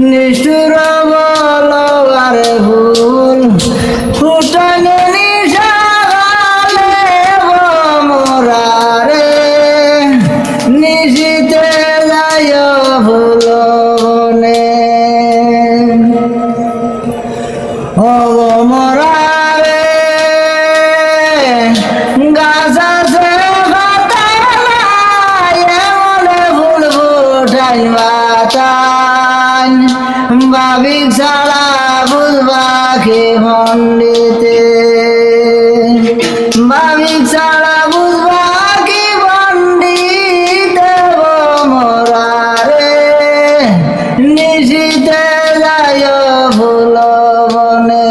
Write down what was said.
নিষ্ঠুর বল আর ভুল। বাবি সারা বুঝবাকে মন্ডিতে বাবি সারা বুঝবাকে মন্ডিতে মোরারে। নিশিতে যায় ফুল বনে